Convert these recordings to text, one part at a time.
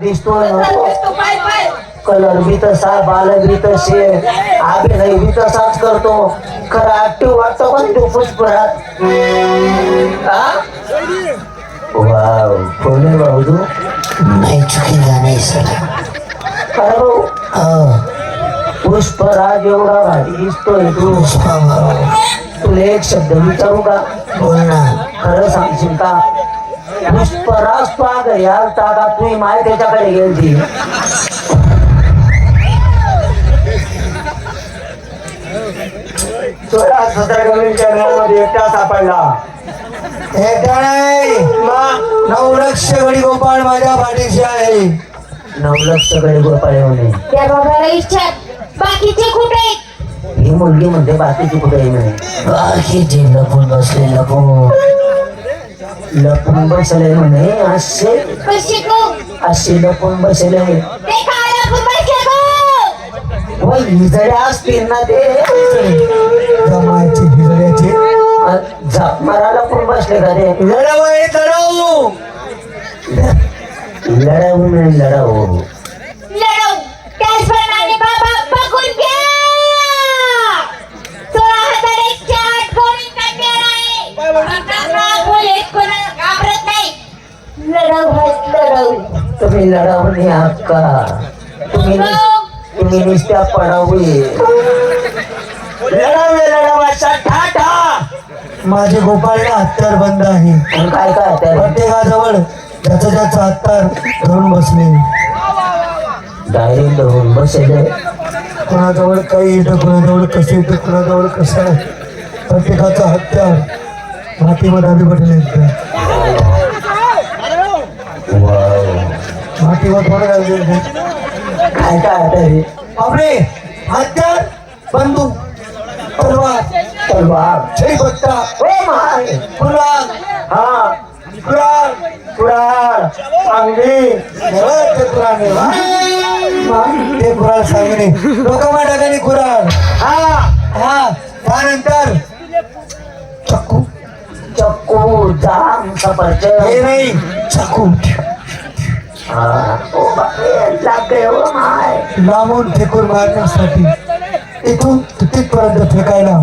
दिसतोय तो पाय पाय. कलर बी तसा बाल बी तसे अभिनय बी तसाच करतो. खरं ऍक्टिव्ह वाटतो पण तो पुष्परात वाव कोण भाऊ तू? नाही चुकीला नाही सर. काय भाऊ? हो. पुष्पराज एवढा भारी दिसतोय तू. तुला एक शब्द विचारू का? बोल ना. खरं सांगशील का? तुम्ही माय त्याच्याकडे गेलती सोळा सतरा गमीच्या मेळामध्ये एकटा सापडला एकटा नाही नवलक्ष गडी गोपाळ माझ्या पाठीशी आहे. नऊ लक्षकडे गोपाळे म्हणे। त्या बाबाला इच्छा बाकीचे कुठे आहेत? ही मुलगी म्हणते बाकीची कुठे आहे म्हणे? बाकीचे लपून बसले लपून लपून बसले म्हणे असे असे लपून बसले व हिजड्या असतील ना ते जमायचे हिजड्याचे झाप पण बसले का रे लढाऊ लढाऊ नाही लढाऊ लढव लढव हाच लढव. तुम्ही लढाऊ नाही आहात का तुम्ही नुस- तुम्ही नुसत्या पडावी लढावे लढावाचा ठाठा. माझे गोपाळला हत्यार बंद आहे. आणि काय काय त्या प्रत्येकाजवळ ज्याचं ज्याचं हत्यार धरून बसले. डायरेक्ट धरून बसले. कोणाजवळ काही येतं कोणाजवळ कसं येतं कोणाजवळ कसं आहे. प्रत्येकाचं हत्यार मातीमध्ये आम्ही बटले मातीवर थोडं घालले काय काय आता रे आपले हत्यार? बंदूक? तलवार? तलवार. छडीपत्ता ओ माय! कुराग हा. कुराग कुडाळ अंगडी ते कुराग ते कुराळ सांगणे. लोक माटाकाने कुराळ हा. हा. त्यानंतर? चक्कू चक्कू जाम हे सफरचंद. नाही चक्कू हा. बापरे, ओ माय लांबून फेकून मारण्यासाठी इथून तिथपर्यंत फेकायला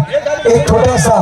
एक छोटासा